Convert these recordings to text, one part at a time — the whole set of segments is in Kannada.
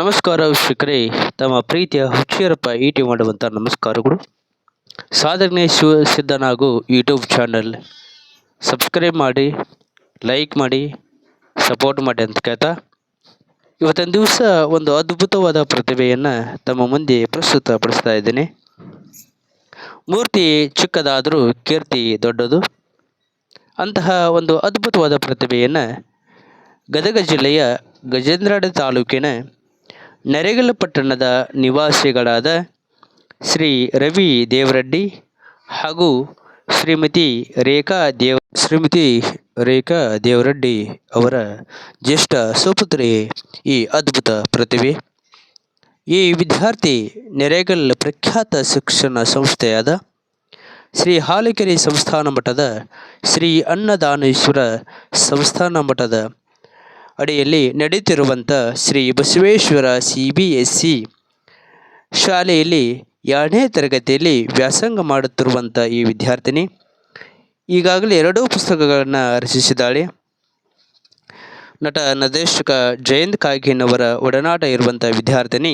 ನಮಸ್ಕಾರ ವೀಕ್ಷಕರೇ. ತಮ್ಮ ಪ್ರೀತಿಯ ಹುಚ್ಚಿಯರಪ್ಪ ಈಟಿ ಮಾಡುವಂಥ ನಮಸ್ಕಾರಗಳು. ಸಾಧನೆ ಶಿವ ಸಿದ್ಧನಾಗು ಯೂಟ್ಯೂಬ್ ಚಾನಲ್ ಸಬ್ಸ್ಕ್ರೈಬ್ ಮಾಡಿ ಲೈಕ್ ಮಾಡಿ ಸಪೋರ್ಟ್ ಮಾಡಿ ಅಂತ ಕೇಳ್ತಾ. ಇವತ್ತಿನ ದಿವಸ ಒಂದು ಅದ್ಭುತವಾದ ಪ್ರತಿಭೆಯನ್ನು ತಮ್ಮ ಮುಂದೆ ಪ್ರಸ್ತುತಪಡಿಸ್ತಾ ಇದ್ದೀನಿ. ಮೂರ್ತಿ ಚಿಕ್ಕದಾದರೂ ಕೀರ್ತಿ ದೊಡ್ಡದು. ಅಂತಹ ಒಂದು ಅದ್ಭುತವಾದ ಪ್ರತಿಭೆಯನ್ನು ಗದಗ ಜಿಲ್ಲೆಯ ಗಜೇಂದ್ರಾಡ ತಾಲೂಕಿನ ನರೆಗಲ ಪಟ್ಟಣದ ನಿವಾಸಿಗಳಾದ ಶ್ರೀ ರವಿ ದೇವರಡ್ಡಿ ಹಾಗೂ ಶ್ರೀಮತಿ ರೇಖಾ ದೇವ್, ಶ್ರೀಮತಿ ರೇಖಾ ದೇವರಡ್ಡಿ ಅವರ ಜ್ಯೇಷ್ಠ ಸುಪುತ್ರಿ ಈ ಅದ್ಭುತ ಪ್ರತಿಭೆ. ಈ ವಿದ್ಯಾರ್ಥಿ ನೆರೆಗಲ್ ಪ್ರಖ್ಯಾತ ಶಿಕ್ಷಣ ಸಂಸ್ಥೆಯಾದ ಶ್ರೀ ಹಾಲಿಕೆರೆ ಸಂಸ್ಥಾನ ಮಠದ ಶ್ರೀ ಅನ್ನದಾನೇಶ್ವರ ಸಂಸ್ಥಾನ ಮಠದ ಅಡಿಯಲ್ಲಿ ನಡೆಯುತ್ತಿರುವಂಥ Shri Basaveshwara C B S C ಶಾಲೆಯಲ್ಲಿ ಎರಡನೇ ತರಗತಿಯಲ್ಲಿ ವ್ಯಾಸಂಗ ಮಾಡುತ್ತಿರುವಂಥ ಈ ವಿದ್ಯಾರ್ಥಿನಿ. ಈಗಾಗಲೇ ಎರಡೂ ಪುಸ್ತಕಗಳನ್ನು ರಚಿಸಿದ್ದಾಳೆ. ನಟ ನಿರ್ದೇಶಕ ಜಯಂತ್ ಕಾಗಿನವರ ಒಡನಾಟ ಇರುವಂಥ ವಿದ್ಯಾರ್ಥಿನಿ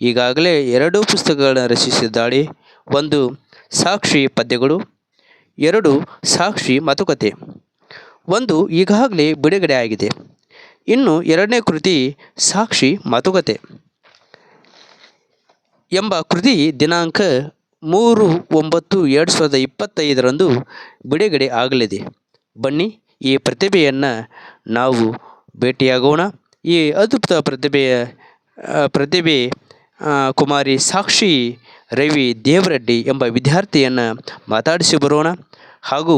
ಈಗಾಗಲೇ ಎರಡೂ ಪುಸ್ತಕಗಳನ್ನು ರಚಿಸಿದ್ದಾಳೆ. ಒಂದು ಸಾಕ್ಷಿ ಪದ್ಯಗಳು, ಎರಡು ಸಾಕ್ಷಿ ಮಾತುಕತೆ, ಒಂದು ಈಗಾಗಲೇ ಬಿಡುಗಡೆ ಆಗಿದೆ. ಇನ್ನು ಎರಡನೇ ಕೃತಿ ಸಾಕ್ಷಿ ಮಾತುಕತೆ ಎಂಬ ಕೃತಿ ದಿನಾಂಕ ಮೂರು ಒಂಬತ್ತು ಎರಡು ಸಾವಿರದ ಇಪ್ಪತ್ತೈದರಂದು ಬಿಡುಗಡೆ ಆಗಲಿದೆ. ಬನ್ನಿ, ಈ ಪ್ರತಿಭೆಯನ್ನು ನಾವು ಭೇಟಿಯಾಗೋಣ. ಈ ಅದ್ಭುತ ಪ್ರತಿಭೆಯ ಪ್ರತಿಭೆ ಕುಮಾರಿ ಸಾಕ್ಷಿ ರವಿ ದೇವರೆಡ್ಡಿ ಎಂಬ ವಿದ್ಯಾರ್ಥಿಯನ್ನು ಮಾತಾಡಿಸಿ ಬರೋಣ. ಹಾಗೂ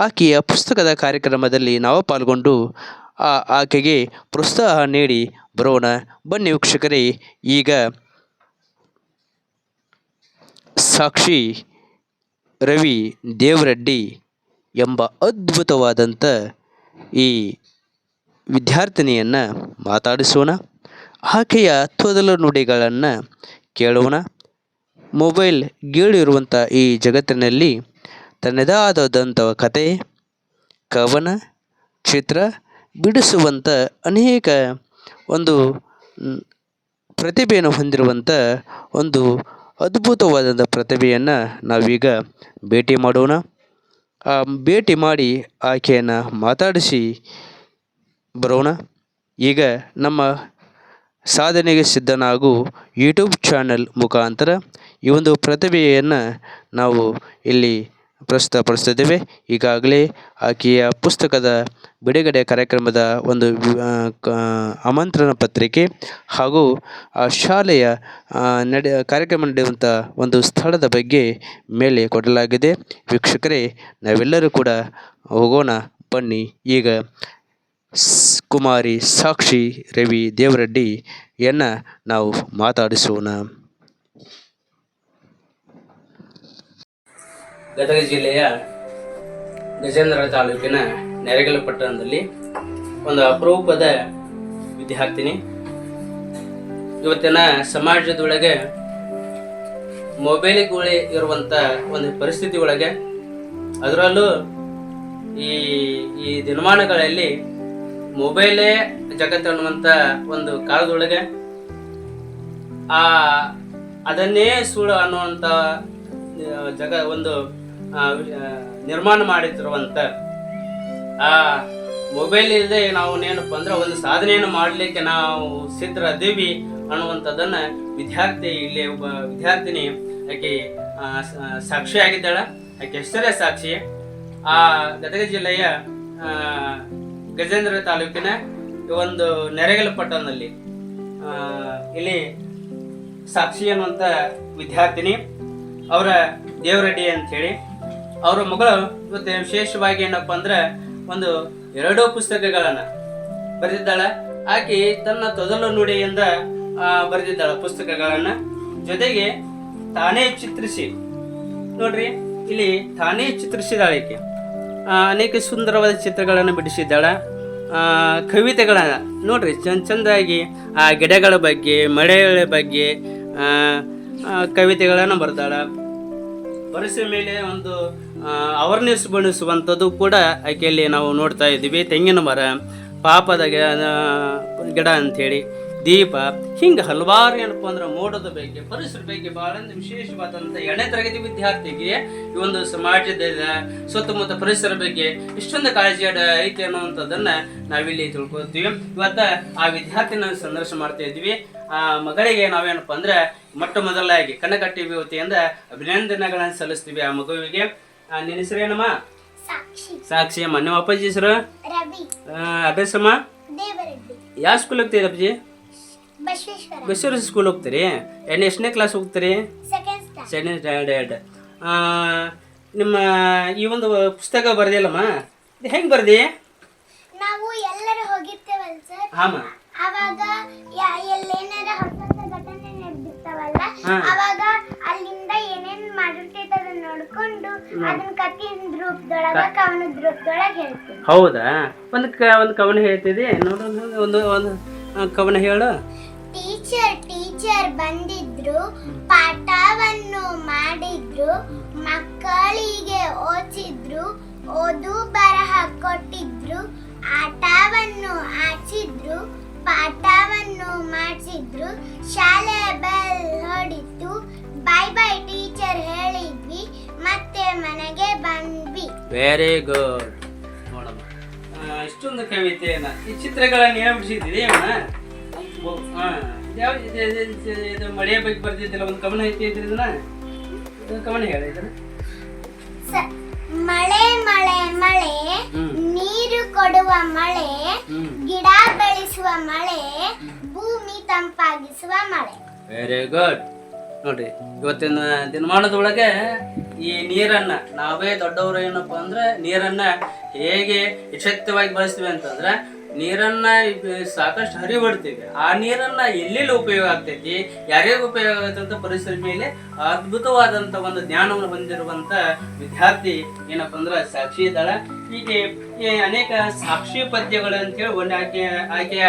ಆಕೆಯ ಪುಸ್ತಕದ ಕಾರ್ಯಕ್ರಮದಲ್ಲಿ ನಾವು ಪಾಲ್ಗೊಂಡು ಆ ಆಕೆಗೆ ಪ್ರೋತ್ಸಾಹ ನೀಡಿ ಬರೋಣ. ಬನ್ನಿ ವೀಕ್ಷಕರೇ, ಈಗ ಸಾಕ್ಷಿ ರವಿ ದೇವರೆಡ್ಡಿ ಎಂಬ ಅದ್ಭುತವಾದಂಥ ಈ ವಿದ್ಯಾರ್ಥಿನಿಯನ್ನು ಮಾತಾಡಿಸೋಣ. ಆಕೆಯ ತೊದಲು ನುಡಿಗಳನ್ನು ಕೇಳೋಣ. ಮೊಬೈಲ್ ಗೀಳಿರುವಂಥ ಈ ಜಗತ್ತಿನಲ್ಲಿ ತನ್ನದೇ ಆದಂಥ ಕತೆ, ಕವನ, ಚಿತ್ರ ಬಿಡಿಸುವಂಥ ಅನೇಕ ಒಂದು ಪ್ರತಿಭೆಯನ್ನು ಹೊಂದಿರುವಂಥ ಒಂದು ಅದ್ಭುತವಾದಂಥ ಪ್ರತಿಭೆಯನ್ನು ನಾವೀಗ ಭೇಟಿ ಮಾಡೋಣ. ಆ, ಭೇಟಿ ಮಾಡಿ ಆಕೆಯನ್ನು ಮಾತಾಡಿಸಿ ಬರೋಣ. ಈಗ ನಮ್ಮ ಸಾಧನೆಗೆ ಸಿದ್ಧನಾಗು ಯೂಟ್ಯೂಬ್ ಚಾನಲ್ ಮುಖಾಂತರ ಈ ಒಂದು ಪ್ರತಿಭೆಯನ್ನು ನಾವು ಇಲ್ಲಿ ಪ್ರಸ್ತುತಪಡಿಸ್ತಿದ್ದೇವೆ ಈಗಾಗಲೇ ಆಕೆಯ ಪುಸ್ತಕದ ಬಿಡುಗಡೆ ಕಾರ್ಯಕ್ರಮದ ಒಂದು ಆಮಂತ್ರಣ ಪತ್ರಿಕೆ ಹಾಗೂ, ಆ, ಶಾಲೆಯ ನಡೆ, ಕಾರ್ಯಕ್ರಮ ನಡೆಯುವಂಥ ಒಂದು ಸ್ಥಳದ ಬಗ್ಗೆ ಮೇಲೆ ಕೊಡಲಾಗಿದೆ. ವೀಕ್ಷಕರೇ, ನಾವೆಲ್ಲರೂ ಕೂಡ ಹೋಗೋಣ, ಬನ್ನಿ. ಈಗ ಸ್- ಕುಮಾರಿ ಸಾಕ್ಷಿ ರವಿ ದೇವರೆಡ್ಡಿಯನ್ನು ನಾವು ಮಾತಾಡಿಸೋಣ. ಗದಗ ಜಿಲ್ಲೆಯ ಗಜೇಂದ್ರ ತಾಲೂಕಿನ ನೆರೆಗಲ ಪಟ್ಟಣದಲ್ಲಿ ಒಂದು ಅಪರೂಪದ ವಿದ್ಯಾರ್ಥಿನಿ ಇವತ್ತಿನ ಸಮಾಜದೊಳಗೆ ಮೊಬೈಲ್ಗಳೇ ಇರುವಂಥ ಒಂದು ಪರಿಸ್ಥಿತಿ ಒಳಗೆ ಅದರಲ್ಲೂ ಈ ಈ ದಿನಮಾನಗಳಲ್ಲಿ ಮೊಬೈಲೇ ಜಗತ್ತು ಅನ್ನುವಂಥ ಒಂದು ಕಾಲದೊಳಗೆ ಆ ಅದನ್ನೇ ಸುಳ್ಳು ಅನ್ನುವಂಥ ಜಗ ಒಂದು ನಿರ್ಮಾಣ ಮಾಡುತ್ತಿರುವಂತ ಆ ಮೊಬೈಲ್ ಇಲ್ಲದೆ ನಾವು ಏನಪ್ಪ ಅಂದ್ರೆ ಒಂದು ಸಾಧನೆಯನ್ನು ಮಾಡಲಿಕ್ಕೆ ನಾವು ಸಿದ್ಧರದೀವಿ ಅನ್ನುವಂಥದ್ದನ್ನ ವಿದ್ಯಾರ್ಥಿ ಇಲ್ಲಿ ಒಬ್ಬ ವಿದ್ಯಾರ್ಥಿನಿ ಆಕೆ ಸಾಕ್ಷಿ ಆಗಿದ್ದಾಳೆ. ಆಕೆ ಹೆಸರೇ ಸಾಕ್ಷಿ, ಆ, ಗದಗ ಜಿಲ್ಲೆಯ ಗಜೇಂದ್ರ ತಾಲೂಕಿನ ಒಂದು ನೆರೆಗಲ ಪಟ್ಟಣದಲ್ಲಿ ಇಲ್ಲಿ ಸಾಕ್ಷಿ ಅನ್ನುವಂಥ ವಿದ್ಯಾರ್ಥಿನಿ, ಅವರ ದೇವರೆಡ್ಡಿ ಅಂತೇಳಿ ಅವರ ಮಗಳು ಇವತ್ತು ವಿಶೇಷವಾಗಿ ಏನಪ್ಪ ಅಂದ್ರೆ ಒಂದು ಎರಡೂ ಪುಸ್ತಕಗಳನ್ನ ಬರೆದಿದ್ದಾಳೆ. ಆಕೆ ತನ್ನ ತೊದಲು ನುಡಿಯಿಂದ ಬರೆದಿದ್ದಾಳೆ ಪುಸ್ತಕಗಳನ್ನ. ಜೊತೆಗೆ ತಾನೇ ಚಿತ್ರಿಸಿ, ನೋಡ್ರಿ, ಇಲ್ಲಿ ತಾನೇ ಚಿತ್ರಿಸಿದಾಳೆ ಆಕೆ. ಅನೇಕ ಸುಂದರವಾದ ಚಿತ್ರಗಳನ್ನು ಬಿಡಿಸಿದ್ದಾಳೆ. ಕವಿತೆಗಳನ್ನು, ನೋಡ್ರಿ, ಚಂದ ಚಂದಾಗಿ, ಆ, ಗಿಡಗಳ ಬಗ್ಗೆ, ಮಳೆಗಳ ಬಗ್ಗೆ ಕವಿತೆಗಳನ್ನು ಬರ್ತಾಳೆ ಪರಿಸರ ಮೇಲೆ ಒಂದು ಅವೇರ್ನೆಸ್ ಬೆಳೆಸುವಂಥದ್ದು ಕೂಡ ಆಕೆಯಲ್ಲಿ ನಾವು ನೋಡ್ತಾ ಇದ್ದೀವಿ. ತೆಂಗಿನ ಮರ, ಪಾಪದ ಗಿಡ ಅಂಥೇಳಿ, ದೀಪ, ಹಿಂಗೆ ಹಲವಾರು ಏನಪ್ಪ ಅಂದ್ರೆ ಮೋಡದ ಬಗ್ಗೆ, ಪರಿಸರ ಬಗ್ಗೆ ಬಹಳ ವಿಶೇಷವಾದಂಥ ಎರಡನೇ ತರಗತಿ ವಿದ್ಯಾರ್ಥಿಗೆ ಈ ಒಂದು ಸಮಾಜದ ಸುತ್ತಮುತ್ತ ಪರಿಸರ ಬಗ್ಗೆ ಇಷ್ಟೊಂದು ಕಾಳಜಿ ಐತೆ ಅನ್ನುವಂಥದ್ದನ್ನ ನಾವಿಲ್ಲಿ ತಿಳ್ಕೊತೀವಿ ಇವತ್ತ ಆ ವಿದ್ಯಾರ್ಥಿನ ಸಂದರ್ಶನ ಮಾಡ್ತಾ ಇದ್ವಿ ಆ, ಮಗಳಿಗೆ ನಾವೇನಪ್ಪ ಅಂದ್ರೆ ಮೊಟ್ಟ ಮೊದಲಾಗಿ ಕನಕ ಟಿವಿ ವತಿಯಿಂದ ಅಭಿನಂದನೆಗಳನ್ನು ಸಲ್ಲಿಸ್ತೀವಿ ಆ ಮಗುವಿಗೆ. ನಿನ್ನ ಹೆಸರೇನಮ್ಮ ಸಾಕ್ಷಿ. ಸಾಕ್ಷಿ ಅಮ್ಮ. ನಿಮ್ಮ ಅಪ್ಪಾಜಿ ಹೆಸರು? ಅಡ್ರೆಸ್ ಅಮ್ಮ? ಯಾವ ಸ್ಕೂಲ್ ಹೋಗ್ತೀರಿ ಅಪ್ಪಾಜಿ? ಬಸವೇಶ್ವರ. ಸ್ಕೂಲ್ ಹೋಗ್ತೀರಿ? ಎಣ್ಣೆ ಎಷ್ಟನೇ ಕ್ಲಾಸ್ ಹೋಗ್ತೀರಿ? ಸೆಕೆಂಡ್ ಸ್ಟ್ಯಾಂಡರ್ಡ್ ನಿಮ್ಮ ಈ ಒಂದು ಪುಸ್ತಕ ಬರ್ದಿಲ್ಲಮ್ಮ ಇದು ಹೆಂಗೆ ಬರ್ದಿ? ನಾವು ಎಲ್ಲರೂ ಹೋಗಿರ್ತೇವಲ್ಲ ಸರ್. ಹಾಂ ಅವಾಗ ಅಲ್ಲಿಂದ ಏನೇನ್ ಮಾಡಿರ್ತೈತೆ ಅದನ್ನ ನೋಡ್ಕೊಂಡು ಅದನ್ನ ಕತ್ತಿನ ರೂಪದೊಳಗ ಕವನದ ರೂಪದೊಳಗ ಹೇಳ್ತೀನಿ. ಹೌದಾ? ಒಂದ್ ಕ ಒಂದ್ ಕವನ ಹೇಳ್ತಿದಿ? ನೋಡು ಒಂದು ಒಂದು ಆ, ಕವನ ಹೇಳು. ಟೀಚರ್ ಟೀಚರ್ ಬಂದಿದ್ರು ಪಾಠವನ್ನು ಮಾಡಿದ್ರು ಮಕ್ಕಳಿಗೆ ಓಚಿದ್ರು ಓದು ಬರಹ ಕೊಟ್ಟಿದ್ರು ಆಟವನ್ನು ಆಚಿದ್ರು ಪಾಠವನ್ನು ಮಾಡಿಸಿದ್ರು. ಶಾಲೆ ಬೆಲ್ ಹೊಡಿತು. ಬೈ ಬೈ ಟೀಚರ್ ಹೇಳಿದ್ವಿ. ಮತ್ತೆ ಮನೆಗೆ ಬಂದ್ವಿ. ವೆರಿ ಗುಡ್ ನೋಡಮ್ಮ. ಆ, ಇಷ್ಟೊಂದು ಕವಿತೆಯನ್ನ ಈ ಚಿತ್ರಗಳನ್ನು ಹೇಳ್ಬಿಡಿಸಿದ್ದೀರಿ ಅಮ್ಮ ಯಾವ ಇದು- ಇದು- ಇದು- ಇದು ಮಳೆಯ ಬಗ್ಗೆ ಬರ್ದಿದ್ದಿಲ್ಲ ಒಂದು ಕವನ ಐತಿ ಇದ್ರಿ ಇದನ್ನ ಇದು ಕವನ ಹೇಳಿ ಇದನ್ನ. ಸ- ಮಳೆ ಮಳೆ ಮಳೆ ನೀರು ಕೊಡುವ ಮಳೆ ಗಿಡ ಬೆಳೆಸುವ ಮಳೆ ಭೂಮಿ ತಂಪಾಗಿಸುವ ಮಳೆ. ವೆರಿ ಗುಡ್ ನೋಡಿ ಇವತ್ತಿನ ದಿನಮಾನದೊಳಗೆ ಈ ನೀರನ್ನ ನಾವೇ ದೊಡ್ಡವರು ಏನಪ್ಪ ಅಂದ್ರೆ ನೀರನ್ನ ಹೇಗೆ ಯಶಕ್ತವಾಗಿ ಬಳಸ್ತೀವಿ ಅಂತಂದ್ರೆ ನೀರನ್ನ ಸಾಕಷ್ಟು ಸಾಕಷ್ಟು ಹರಿಬಿಡ್ತೀವಿ ಆ ನೀರನ್ನ ಎಲ್ಲೆಲ್ಲಿ ಉಪಯೋಗ ಆಗ್ತೈತಿ ಯಾರ್ಯಾರಿಗೆ ಉಪಯೋಗ ಆಗತ್ತಂತ ಪರಿಸರ ಮೇಲೆ ಅದ್ಭುತವಾದಂತ ಒಂದು ಜ್ಞಾನವನ್ನು ಹೊಂದಿರುವಂತ ವಿದ್ಯಾರ್ಥಿ ಏನಪ್ಪಾ ಅಂದ್ರ ಸಾಕ್ಷಿ ಇದ್ದಾಳ ಹೀಗೆ ಅನೇಕ ಸಾಕ್ಷಿ ಪದ್ಯಗಳು ಅಂತೇಳಿ ಒಂದೇ ಆಕೆ ಆಕೆಯ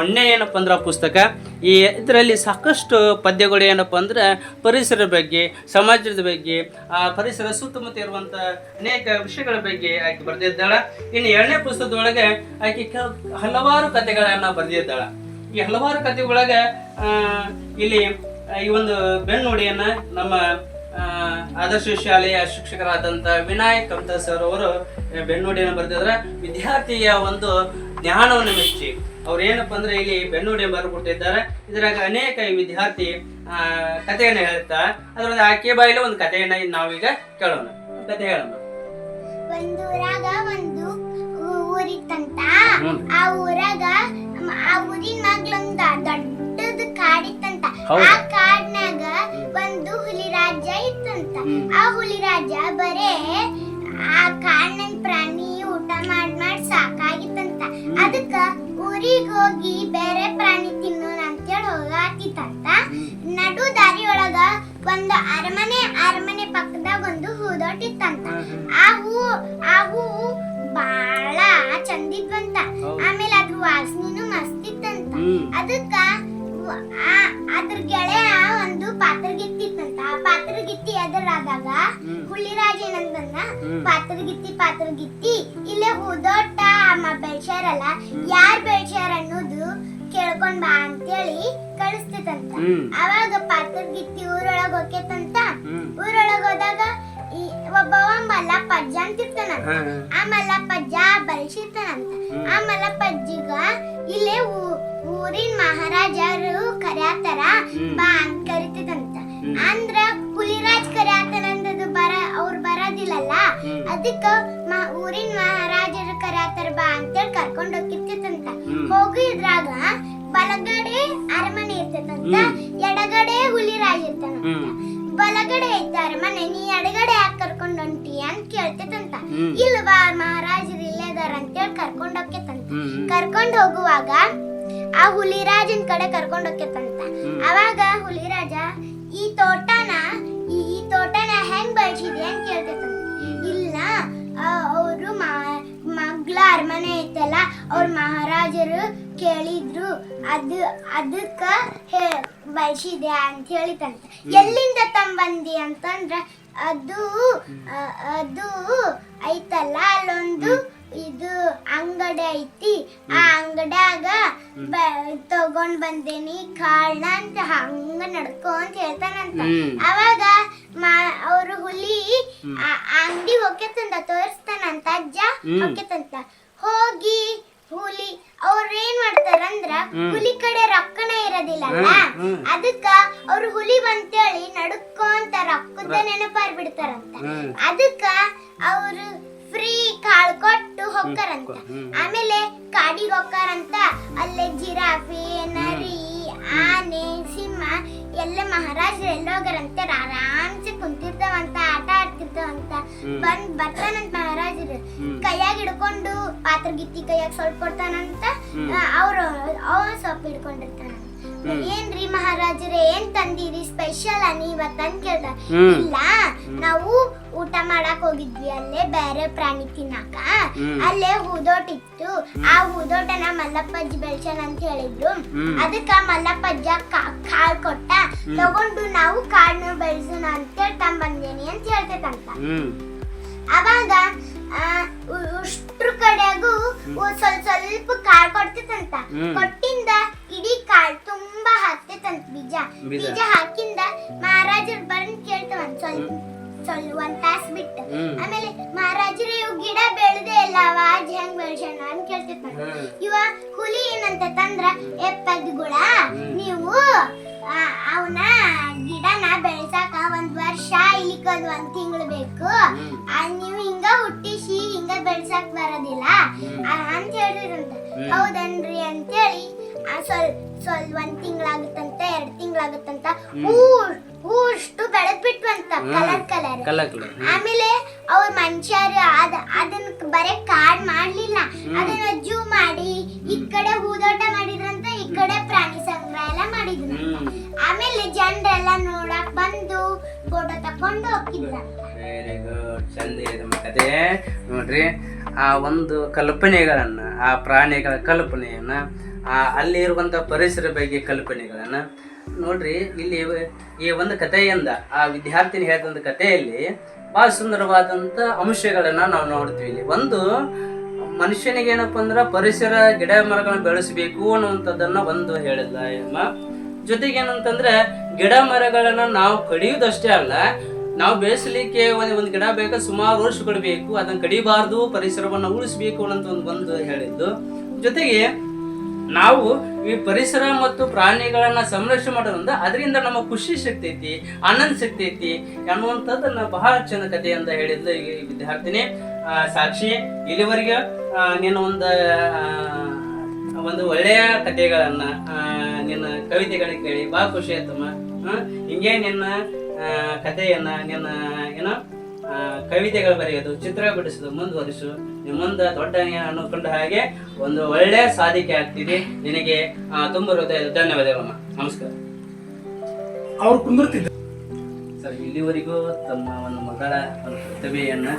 ಒಂದೇ ಏನಪ್ಪ ಅಂದ್ರೆ ಪುಸ್ತಕ. ಈ ಇದರಲ್ಲಿ ಸಾಕಷ್ಟು ಪದ್ಯಗಳು ಏನಪ್ಪ ಅಂದ್ರೆ ಪರಿಸರದ ಬಗ್ಗೆ, ಸಮಾಜದ ಬಗ್ಗೆ, ಆ ಪರಿಸರ ಸುತ್ತಮುತ್ತ ಇರುವಂಥ ಅನೇಕ ವಿಷಯಗಳ ಬಗ್ಗೆ ಆಕೆ ಬರೆದಿದ್ದಾಳೆ. ಇನ್ನು ಎರಡನೇ ಪುಸ್ತಕದೊಳಗೆ ಆಕೆ ಹಲವಾರು ಕಥೆಗಳನ್ನು ಬರೆದಿದ್ದಾಳೆ. ಈ ಹಲವಾರು ಕಥೆಗಳೊಳಗೆ ಇಲ್ಲಿ ಈ ಒಂದು ಬೆನ್ನುಡಿಯನ್ನ ನಮ್ಮ ಆದರ್ಶ ಶಾಲೆಯ ಶಿಕ್ಷಕರಾದಂಥ ವಿನಾಯಕ್ ಕಮತ ಸರ್ ಅವರು ಬೆನ್ನುಡಿಯನ್ನು ಬರೆದಿದ್ರೆ ವಿದ್ಯಾರ್ಥಿಯ ಒಂದು ಜ್ಞಾನವನ್ನು ಮೆಚ್ಚಿ. ಅವ್ರು ಏನಪ್ಪ ಅಂದ್ರೆ ಇಲ್ಲಿ ಬೆನ್ನುಡಿ ಬರ್ಕೊಟ್ಟಿದ್ದಾರೆ ಇದ್ರಾಗ ಅನೇಕ ವಿದ್ಯಾರ್ಥಿ ಆ, ಕಥೆಯನ್ನು ಹೇಳ್ತಾ ಅದರೊಂದು ಆಕೆ ಬಾಯಿಲೆ ಒಂದು ಕಥೆಯನ್ನ ನಾವೀಗ ಕೇಳೋಣ. ಕಥೆ ಹೇಳೋಣ. ಒಂದು ಊರಾಗ ಒಂದು ಊರಿತ್ತಂತ. ಆ ಊರಾಗ ಆ ಊರಿನ ಮಗ್ಲೊಂದ ದೊಡ್ಡದ ಕಾಡಿತ್ತಂತ. ರಾಜ್ಯ ಬರೇ ಆ ಕಾಡಿನ ಪ್ರಾಣಿ ಊಟ ಮಾಡ್ ಮಾಡ್ ಸಾಕಾಗಿತ್ತಂತ. ಅದಕ್ಕ ಊರಿಗೆ ಹೋಗಿ ಬೇರೆ ಪ್ರಾಣಿ ತಿನ್ನೋಣ ಅಂತೇಳಿ ಹೋಗಾತಿತ್ತಂತ ನಡು ದಾರಿ ಒಳಗ ಒಂದು ಅರಮನೆ ಅರಮನೆ ಪಕ್ಕದಾಗ ಒಂದು ಹೂದೋಟಿತ್ತಂತ ಆ ಹೂ ಆ ಹೂ ಬಾಳ ಚಂದಿದ್ವಂತ. ಆಮೇಲೆ ಅದ್ರ ವಾಸನೆನು ಮಸ್ತ್ ಇತ್ತಂತ. ಅದಕ್ಕ ಆ- ಅದ್ರ ಗೆಳೆಯ ಒಂದು ಪಾತ್ರಗಿತ್ತಿತ್ತಂತ ಪಾತ್ರಗಿತ್ತಿ ಎದುರಾದಾಗ ಹ್ಮ್. ಹುಳ್ಳಿರಾಜ ಪಾತ್ರ ಗಿತ್ತಿ ಪಾತ್ರಗಿತ್ತಿ ಪಾತ್ರಗಿತ್ತಿ. ಇಲ್ಲೇ ಹೂದೋಟ ಅಮ್ಮ ಬೆಳ್ಸ್ಯಾರಲ್ಲ ಯಾರ್ ಬೆಳ್ಸ್ಯಾರ ಅನ್ನೋದು ಕೇಳ್ಕೊಂಡ್ ಬಾ ಅಂತೇಳಿ ಕಳಿಸ್ತಿತ್ತಂತ. ಅವಾಗ ಪಾತ್ರಗಿತ್ತಿ ಊರೊಳಗ್ ಹೋಗ್ಯತಂತ ಹ್ಮ್. ಊರೊಳಗ್ ಹೋದಾಗ ಒಬ್ಬವ ಮಲ್ಲಪ್ಪಜ್ಜ ಅಂತಿರ್ತಾನ. ಆ ಮಲ್ಲಪ್ಪಜ್ಜ ಬಲ್ಸಿರ್ತಾನಂತ. ಆ ಮಲ್ಲಪ್ಪಜ್ಜಿಗ ಇಲ್ಲೇ ಊರಿನ ಮಹಾರಾಜರು ಕರ್ಯಾತಾರ. ಬಾ ಅಂತ ಕರಿತಿದಂತ ಅಂದ್ರ ಹುಲಿರಾಜ್ ಆತನಂದದು ಬರ ಅವ್ರು ಬರೋದಿಲ್ಲಲ್ಲ. ಅದಕ್ಕ ಊರಿನ ಮಹಾರಾಜರು ಕರ್ಯಾತಾರ ಬಾ ಅಂತೇಳಿ ಕರ್ಕೊಂಡ್ ಹೋಗಿರ್ತೈತಂತ. ಹೋಗಿದ್ರಾಗ ಬಲಗಡೆ ಅರಮನೆ ಇರ್ತೈತಂತ. ಎಡಗಡೆ ಹುಲಿರಾಜ್ ಇರ್ತಾನಂತ. ಬಲಗಡೆ ಐತ ಅರಮನೆ ನೀ ಎಡಗಡೆ ಯಾಕೆ ಕರ್ಕೊಂಡ್ ಹೊಂಟಿ ಅಂತ ಕೇಳ್ತೈತಂತ. ಇಲ್ಲ ಇಲ್ವಾ ಮಹಾರಾಜರು ಇಲ್ಲೇ ಅದಾರ ಅಂತೇಳಿ ಕರ್ಕೊಂಡ್ ಹೋಗ್ಯತಂತ. ಕರ್ಕೊಂಡ್ ಹೋಗುವಾಗ ಆ ಹುಲಿರಾಜನ್ ಕಡೆ ಕರ್ಕೊಂಡ್ ಹೋಗ್ಯತಂತ. ಅವಾಗ ಹುಲಿರಾಜ ಈ ತೋಟನ ಈ ತೋಟನ ಹೆಂಗ್ ಬೆಳ್ಸಿದೆ ಅಂತ ಕೇಳ್ತೈತಂತ. ಇಲ್ಲ ಅವರು ಮಗ್ಳ ಅರಮನೆ ಐತಲ್ಲ ಅವ್ರ ಮಹಾರಾಜರು ಕೇಳಿದ್ರು ಅದು ಅದಕ್ಕ ಹೇ ಬೆಳ್ಸಿದೆ ಅಂತ ಹೇಳಿತಂತ. ಎಲ್ಲಿಂದ ತಂಬಂದಿ ಅಂತಂದ್ರ ಅದು ಅದು ಐತಲ್ಲ ಅಲ್ಲೊಂದು ಇದು ಅಂಗಡಿ ಐತಿ. ಆ ಅಂಗಡ್ಯಾಗ ತಗೊಂಡ್ ಬಂದೇನಿ. ಕಾಳ್ನ ಅಂತ ಹಂಗ ನಡ್ಕೊಂತ ಹೇಳ್ತಾನಂತ. ಅವಾಗ ಅವ್ರ ಹುಲಿ ಅಂಗಡಿ ಹೋಗ್ಯತಂತ ತೋರಿಸ್ತಾನಂತ. ಅಜ್ಜ. ಹೋಗ್ಯತಂತ ಹೋಗಿ ಹುಲಿ ಅವ್ರ ಏನ್ ಮಾಡ್ತಾರಂದ್ರ ಹುಲಿ ಕಡೆ ರೊಕ್ಕನ ಇರೋದಿಲ್ಲಲ್ಲ. ಅದಕ್ಕ ಅವ್ರ ಹುಲಿ ಬಂತೇಳಿ ನಡ್ಕೊಂತ ರೊಕ್ಕದ ನೆನಪಾರ್ ಬಿಡ್ತಾರಂತ. ಅದಕ್ಕ ಅವ್ರು ಫ್ರೀ ಕಾಳು ಕೊಟ್ಟು ಹೋಗ್ತಾರಂತ ಆಮೇಲೆ ಕಾಡಿಗೆ ಹೋಗ್ತಾರಂತ ಅಲ್ಲೇ ಜಿರಾಫಿ ನರಿ ಆನೆ ಸಿಂಹ ಎಲ್ಲ ಮಹಾರಾಜರು ಎಲ್ಲ ಹೋಗಾರಂತೆ ಆರಾಮ್ಸೆ ಕುಂತಿರ್ತಾವಂತ ಆಟ ಆಡ್ತಿರ್ತಾವಂತ. ಬಂದ್ ಬರ್ತಾನಂತ ಮಹಾರಾಜರು ಕೈಯಾಗ ಹಿಡ್ಕೊಂಡು ಪಾತ್ರ ಗಿತ್ತಿ ಕೈಯಾಗ ಸ್ವಲ್ಪ ಕೊಡ್ತಾನಂತ ಅವ್ರು ಅವ ಸ್ವಲ್ಪ ಹಿಡ್ಕೊಂಡಿರ್ತಾನ ಏನ್ರಿ ಮಹಾರಾಜರೇ ಏನ್ ತಂದಿರಿ? ಸ್ಪೆಷಲ್ ಅನಿ ಇವತ್ತಂತ ಕೇಳ್ದ? ಹ್ಮ್. ಇಲ್ಲ ನಾವು ಊಟ ಮಾಡಕ್ ಹೋಗಿದ್ವಿ. ಅಲ್ಲೇ ಬೇರೆ ಪ್ರಾಣಿ ತಿನ್ನಾಕ. ಅಲ್ಲೇ ಹೂದೋಟ ಇತ್ತು. ಆ ಹೂದೋಟನ ಮಲ್ಲಪ್ಪಜ್ಜಿ ಬೆಳ್ಸನ್ ಅಂತ ಹೇಳಿದ್ರು ಅದಕ್ಕ ಮಲ್ಲಪ್ಪಜ್ಜ ಕಾಳ್ ಕೊಟ್ಟ. ತಗೊಂಡು ನಾವು ಕಾಳ್ನ ಬೆಳ್ಸೋಣ ಹೇಳ್ತಾ ಬಂದೇನಿ ಅಂತ ಹೇಳ್ತೈತಂತ. ಅವಾಗ ಉಷ್ಟ್ರ ಕಡೆಗೂ ಸ್ವಲ್ಪ ಸ್ವಲ್ಪ ಕಾಳ್ ಕೊಡ್ತಿತ್ತಂತ ಕೊಟ್ಟಿಂದ ಇಡೀ ಕಾಳ್ ತುಂಬಾ ಹಾಕ್ತಿತ್ತಂತ ಬೀಜ. ಬೀಜ. ಬೀಜ ಹಾಕಿಂದ ಮಹಾರಾಜರು ಬಂದ್ ಕೇಳ್ತವಂತ ಸ್ವಲ್ಪ ಸ್ವಲ್ಪ ಒಂದ್ ತಾಸ್ ಬಿಟ್ಟು. ಹ್ಮ್. ಆಮೇಲೆ ಮಹಾರಾಜರು ಇವ್ ಗಿಡ ಬೆಳೆದೇ ಇಲ್ಲ ಅವಾಜ್ ಹೆಂಗ್ ಬೆಳ್ಸೋಣ ಅಂತ ಕೇಳ್ತಿತ್ತಂತ ಹ್ಮ್. ಇವ ಹುಲಿ ಏನಂತ ತಂದ್ರ ಎಪ್ಪದ್ಗುಳ ಪೆದ್ಗುಳ ನೀವು ಅವನ ಗಿಡನ ಬೆಳ್ಸಾಕ ಒಂದ್ ವರ್ಷ ಇಲಿಕದ್ ಒಂದ್ ತಿಂಗಳು ಬೇಕು. ಆ, ನೀವು ಹಿಂಗ ಹುಟ್ಟಿಸಿ ಹಿಂಗ ಬೆಳ್ಸಾಕ್ ಬರೋದಿಲ್ಲ. ಆ, ಅಂತ ಹೇಳಿದ್ರಂತ. ಹೌದನ್ರಿ ಅಂತೇಳಿ ಸ್ವಲ್ ಸ್ವಲ್ಪ ಒಂದ್ ತಿಂಗಳಾಗುತ್ತಂತ ಎರಡ್ ತಿಂಗಳಾಗುತ್ತಂತ. ಹೂ ಅಷ್ಟು ಬೆಳೆದ್ ಬಿಟ್ವಂತ ಕಲರ್ ಕಲರ್ ಕಲರ್ ಆಮೇಲೆ ಅವ್ರ ಮನುಷ್ಯರು ಅದ ಅದನ್ನ ಬರೇ ಕಾಡ್ ಮಾಡ್ಲಿಲ್ಲ. ಅದನ್ನ ಜೂ ಮಾಡಿ ಈ ಕಡೆ ಹೂದೋಟ ಮಾಡಿದ್ರಂತ ಈ ಕಡೆ ಪ್ರಾಣಿ ಸಂಗ್ರಹ ಎಲ್ಲ ಮಾಡಿದ್ರು. ಆಮೇಲೆ ಜನರೆಲ್ಲ ನೋಡಕ್ ಬಂದು ಫೋಟೋ ತಕೊಂಡು ಹೋಗಿದ್ರಂತ ವೆರಿ ಗುಡ್ ಚಂದ ಇದೆ ಕತೆ. ನೋಡ್ರಿ ಆ ಒಂದು ಕಲ್ಪನೆಗಳನ್ನ ಆ ಪ್ರಾಣಿಗಳ ಕಲ್ಪನೆಯನ್ನ ಅಲ್ಲಿ ಇರುವಂಥ ಪರಿಸರ ಬಗ್ಗೆ ಕಲ್ಪನೆಗಳನ್ನು ನೋಡ್ರಿ, ಇಲ್ಲಿ ಈ ಒಂದು ಕಥೆಯಿಂದ ಆ ವಿದ್ಯಾರ್ಥಿನಿ ಹೇಳಿದಂತ ಕಥೆಯಲ್ಲಿ ಬಹಳ ಸುಂದರವಾದಂತ ಅಂಶಗಳನ್ನು ನಾವು ನೋಡ್ತೀವಿ ಇಲ್ಲಿ. ಒಂದು, ಮನುಷ್ಯನಿಗೆ ಏನಪ್ಪ ಅಂದ್ರ ಪರಿಸರ ಗಿಡ ಮರಗಳನ್ನ ಬೆಳೆಸಬೇಕು ಅನ್ನುವಂಥದ್ದನ್ನ ಒಂದು ಹೇಳಿಲ್ಲ ಜೊತೆಗೆ ಏನಂತಂದ್ರೆ ಗಿಡ ಮರಗಳನ್ನ ನಾವು ಕಡಿಯುವುದಷ್ಟೇ ಅಲ್ಲ, ನಾವು ಬೆಳೆಸಲಿಕ್ಕೆ ಒಂದು ಒಂದು ಗಿಡ ಬೇಕು, ಸುಮಾರು ವರ್ಷಗಳು ಬೇಕು, ಅದನ್ನ ಕಡಿಬಾರ್ದು, ಪರಿಸರವನ್ನು ಉಳಿಸ್ಬೇಕು ಅನ್ನೋಂಥ ಒಂದು ಬಂದು ಹೇಳಿದ್ದು. ಜೊತೆಗೆ ನಾವು ಈ ಪರಿಸರ ಮತ್ತು ಪ್ರಾಣಿಗಳನ್ನ ಸಂರಕ್ಷಣೆ ಮಾಡೋದ್ರಿಂದ ಅದರಿಂದ ನಮ್ಮ ಖುಷಿ ಸಿಗ್ತೈತಿ, ಆನಂದ ಸಿಗ್ತೈತಿ ಅನ್ನುವಂಥದ್ದನ್ನ ಬಹಳ ಚಂದ ಅಂತ ಹೇಳಿದ್ಲು ಈ ವಿದ್ಯಾರ್ಥಿನಿ. ಸಾಕ್ಷಿ, ಇಲ್ಲಿವರೆಗೆ ನೀನು ಒಂದು ಒಂದು ಒಳ್ಳೆಯ ಕಥೆಗಳನ್ನ ನಿನ್ನ ಕವಿತೆಗಳನ್ನ ಕೇಳಿ ಬಹಳ ಖುಷಿ ಆಯ್ತಮ್ಮ. ಹಿಂಗೆ ನಿನ್ನ ಕಥೆಯನ್ನ, ನಿನ್ನ, ಏನೋ? ಕವಿತೆಗಳು ಬರೆಯೋದು ಚಿತ್ರ ಬಿಡಿಸೋದು ಮುಂದುವರಿಸು ಮುಂದೆ ದೊಡ್ಡ ಅನ್ಕೊಂಡ ಹಾಗೆ ಒಂದು ಒಳ್ಳೆಯ ಸಾಧಿಕೆ ಆಗ್ತಿದೆ ನಿನಗೆ ತುಂಬ ಹೃದಯ ಧನ್ಯವಾದಗಳಮ್ಮ ನಮಸ್ಕಾರ. ಅವ್ರು ಕುಂದಿರ್ತಿದ್ದ ಸರ್ ಇಲ್ಲಿವರೆಗೂ ತಮ್ಮ ಒಂದು ಮಗಳ ಒಂದು ಪ್ರತಿಭೆಯನ್ನು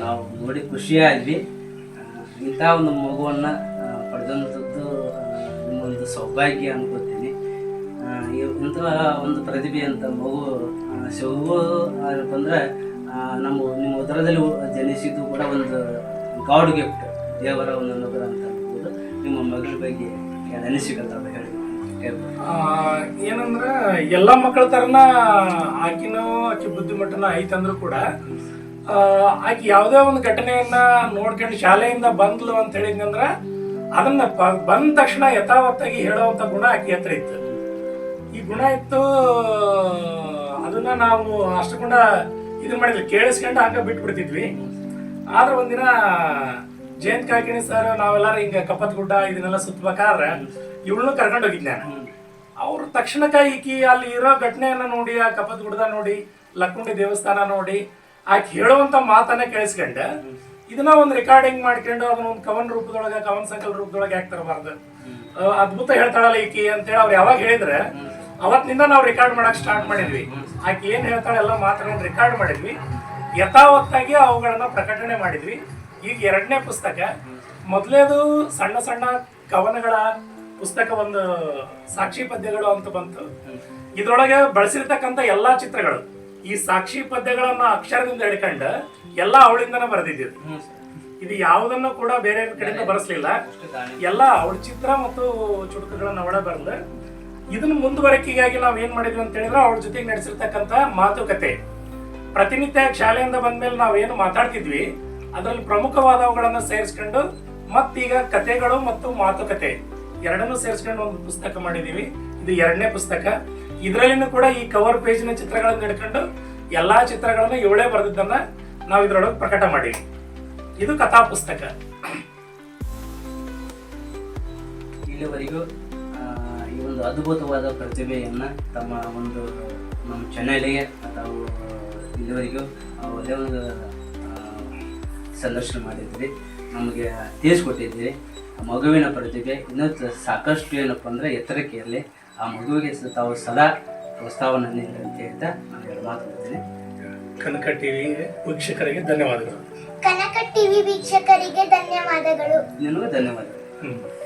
ನಾವು ನೋಡಿ ಖುಷಿಯಾದ್ವಿ. ಇಂಥ ಒಂದು ಮಗುವನ್ನು ಪಡೆದಂಥದ್ದು ಒಂದು ನಿಮ್ಮೊಂದು ಸೌಭಾಗ್ಯ ಅನ್ಕೋತೀನಿ. ಇಂತಹ ಒಂದು ಪ್ರತಿಭೆ ಅಂತ ಮಗು ಶಿವ ಸಿಗು ಆ, ನಮ್ಮ, ನಿಮ್ಮ ಉದರದಲ್ಲಿ ಜನಿಸಿದ್ದು ಕೂಡ ಒಂದು ಗಾಡ್ ಗಿಫ್ಟ್ ದೇವರ ಒಂದು ಅನುಗ್ರಹ ಅಂತ ಅನ್ಬೋದು ನಿಮ್ಮ ಮಗಳ ಬಗ್ಗೆ ಅನಿಸಿಕಂತ ಹೇಳಿ ಏನಂದ್ರೆ ಎಲ್ಲ ಮಕ್ಕಳ ತರನ ಆಕಿನೂ ಆಕಿ ಬುದ್ಧಿಮಟ್ಟನ ಐತಂದ್ರು ಕೂಡ ಆಕಿ ಯಾವುದೇ ಒಂದು ಘಟನೆಯನ್ನ ನೋಡ್ಕೊಂಡು ಶಾಲೆಯಿಂದ ಬಂದ್ಲು ಅಂತ ಹೇಳಿದ್ನಂದ್ರ ಅದನ್ನ ಬಂದ ತಕ್ಷಣ ಯಥಾವತ್ತಾಗಿ ಹೇಳುವಂತ ಗುಣ ಆಕಿ ಹತ್ರ ಇತ್ತು. ಈ ಗುಣ ಇತ್ತು, ಅದನ್ನ ನಾವು ಅಷ್ಟು ಕೂಡ ಇದು ಮಾಡಿದ್ವಿ ಕೇಳಿಸ್ಕೊಂಡು ಹಂಗ ಬಿಟ್ಬಿಡ್ತಿದ್ವಿ. ಆದ್ರೆ ಒಂದಿನ ಜಯಂತ್ ಕಾಕಿಣಿ ಸರ್ ನಾವೆಲ್ಲಾರು ಹಿಂಗ ಕಪ್ಪತ್ ಗುಡ್ಡ ಇದನ್ನೆಲ್ಲ ಸುತ್ತಬೇಕಾದ್ರೆ ಇವಳನ್ನು ಕರ್ಕೊಂಡು ಹೋಗಿದ್ದೆ ನಾನು. ಅವ್ರು ತಕ್ಷಣ ಈಕಿ ಅಲ್ಲಿ ಇರೋ ಘಟನೆಯನ್ನ ನೋಡಿ, ಆ ಕಪ್ಪತ್ ಗುಡ್ಡದ ನೋಡಿ ಲಕ್ಕುಂಡಿ ದೇವಸ್ಥಾನ ನೋಡಿ, ಆಕೆ ಹೇಳುವಂತ ಮಾತನ್ನ ಕೇಳಿಸ್ಕೊಂಡ ಇದನ್ನ ಒಂದು ರೆಕಾರ್ಡಿಂಗ್ ಮಾಡ್ಕೊಂಡು ಅದನ್ನ ಒಂದು ಕವನ್ ರೂಪದೊಳಗೆ, ಕವನ್ ಸಂಕಲ್ ರೂಪದೊಳಗೆ ಯಾಕೆ ತರಬಾರ್ದು? ಅದ್ಭುತ ಹೇಳ್ತಾಳಲ್ಲ ಈಕಿ ಅಂತೇಳಿ ಅವ್ರು ಯಾವಾಗ ಹೇಳಿದ್ರೆ, ಅವತ್ತಿನಿಂದ ನಾವು ರೆಕಾರ್ಡ್ ಮಾಡಕ್ ಸ್ಟಾರ್ಟ್ ಮಾಡಿದ್ವಿ. ಆಕೆ ಏನು ಹೇಳ್ತಾಳೆ ಎಲ್ಲ ಮಾತ್ರ ರೆಕಾರ್ಡ್ ಮಾಡಿದ್ವಿ. ಯಥಾವತ್ತಾಗಿ ಅವುಗಳನ್ನು ಪ್ರಕಟಣೆ ಮಾಡಿದ್ವಿ. ಈಗ ಎರಡನೇ ಪುಸ್ತಕ ಮೊದಲೇದು ಸಣ್ಣ ಸಣ್ಣ ಕವನಗಳ ಪುಸ್ತಕ ಒಂದು ಸಾಕ್ಷಿ ಪದ್ಯಗಳು ಅಂತ ಬಂತು. ಇದ್ರೊಳಗೆ ಬಳಸಿರ್ತಕ್ಕಂಥ ಎಲ್ಲಾ ಚಿತ್ರಗಳು ಈ ಸಾಕ್ಷಿ ಪದ್ಯಗಳನ್ನ ಅಕ್ಷರದಿಂದ ಹಿಡ್ಕೊಂಡು ಎಲ್ಲ ಅವಳಿಂದನೇ ಬರೆದಿದ್ದು ಇದು ಯಾವುದನ್ನು ಕೂಡ ಬೇರೆ ಕಡೆಯಿಂದ ಬರೆಸ್ಲಿಲ್ಲ. ಎಲ್ಲ ಅವಳ ಚಿತ್ರ ಮತ್ತು ಚುಟುಕುಗಳನ್ನ ಅವಳೇ ಬರೆದು ಇದನ್ನ ಮುಂದುವರಿಕೆಗಾಗಿ ನಾವು ಏನ್ ಮಾಡಿದ್ವಿ ಅಂತ ಹೇಳಿದ್ರೆ ಅವ್ರ ಜೊತೆಗೆ ನಡೆಸಿರ್ತಕ್ಕಂತ ಮಾತುಕತೆ. ಪ್ರತಿನಿತ್ಯ ಶಾಲೆಯಿಂದ ಬಂದ್ಮೇಲೆ ಏನು ಮಾತಾಡ್ತಿದ್ವಿ, ಅದರಲ್ಲಿ ಪ್ರಮುಖವಾದವುಗಳನ್ನ ಸೇರಿಸ್ಕೊಂಡು ಮತ್ತೀಗ ಕತೆಗಳು ಮತ್ತು ಮಾತುಕತೆ. ಎರಡನ್ನೂ ಸೇರಿಸ್ಕೊಂಡು ಒಂದು ಪುಸ್ತಕ ಮಾಡಿದೀವಿ. ಇದು ಎರಡನೇ ಪುಸ್ತಕ. ಇದರಲ್ಲಿನೂ ಕೂಡ ಈ ಕವರ್ ಪೇಜಿನ ಚಿತ್ರಗಳನ್ನ ಹಿಡ್ಕೊಂಡು ಎಲ್ಲಾ ಚಿತ್ರಗಳನ್ನ ಇವಳೇ ಬರೆದಿದ್ದನ್ನ ನಾವು ಇದರೊಳಗೆ ಪ್ರಕಟ ಮಾಡಿ ಇದು ಕಥಾ ಪುಸ್ತಕ ಇಲ್ಲಿವರೆಗೂ ಈ ಒಂದು ಅದ್ಭುತವಾದ ಪ್ರತಿಭೆಯನ್ನು ತಮ್ಮ ಒಂದು ನಮ್ಮ ಚಾನೆಲಿಗೆ ಅಥವಾ ಇಲ್ಲಿವರೆಗೂ ಒಳ್ಳೆಯ ಒಂದು ಸಂದರ್ಶನ ಮಾಡಿದ್ರಿ ನಮಗೆ ತಿಳಿಸ್ಕೊಟ್ಟಿದ್ದೀರಿ. ಆ ಮಗುವಿನ ಪ್ರತಿಭೆ ಇನ್ನೂ ಸಾಕಷ್ಟು ಏನಪ್ಪ ಅಂದರೆ ಎತ್ತರಕ್ಕೆ ಇರಲಿ. ಆ ಮಗುವಿಗೆ ಸ- ತಾವು ಸದಾ ಪ್ರೋತ್ಸಾಹವನ್ನು ನೀಡಿ ಅಂತ ಹೇಳ್ತಾ ನಾನು ಎರಡು ಮಾತು ಹೇಳ್ತೀನಿ. ಕನಕ ಟಿವಿ ವೀಕ್ಷಕರಿಗೆ ಧನ್ಯವಾದಗಳು. ಕನಕ ಟಿವಿ ವೀಕ್ಷಕರಿಗೆ ಧನ್ಯವಾದಗಳು. ನಿನಗೂ ಧನ್ಯವಾದಗಳು.